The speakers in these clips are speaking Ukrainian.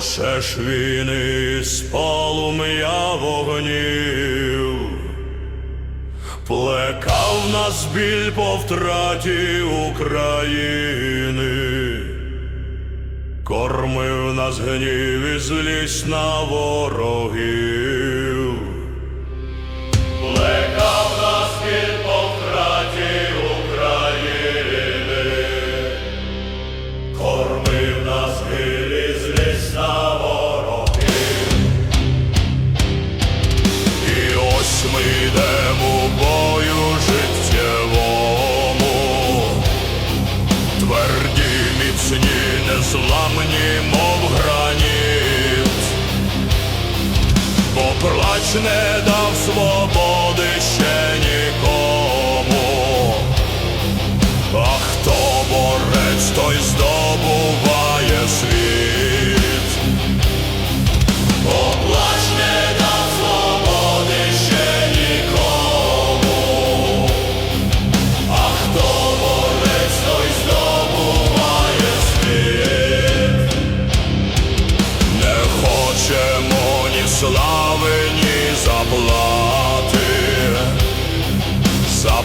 Пошеш він із полум'я вогнів, плекав нас біль по втраті України, кормив нас гнів і злість на ворогів. не да.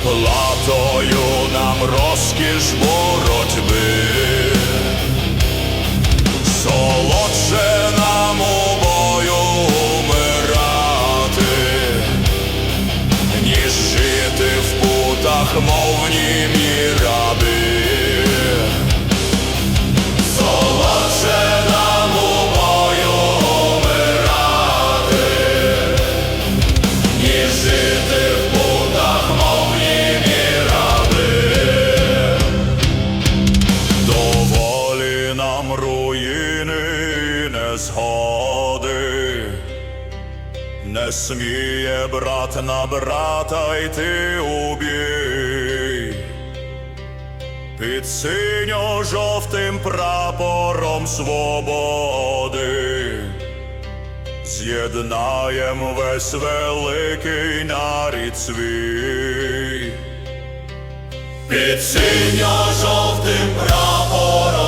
платою нам розкіш боротьби. згоди, не сміє брат на брата йти у бій, під синьо жовтим прапором свободи, з'єднаєм весь великий нарід свій, під синьо жовтим прапором.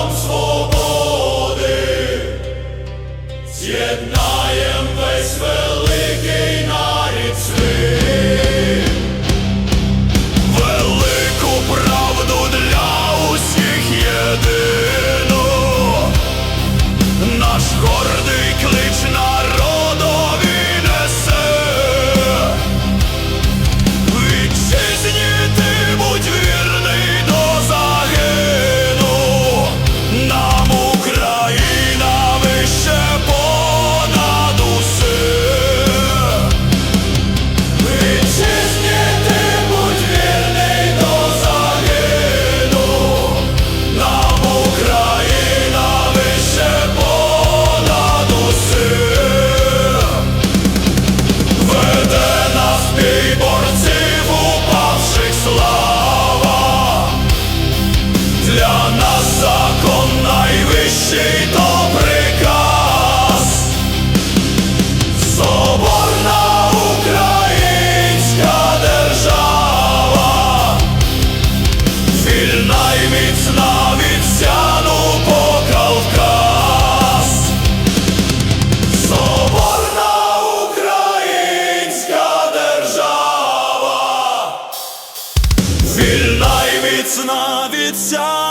Вільна й міцна від сяну.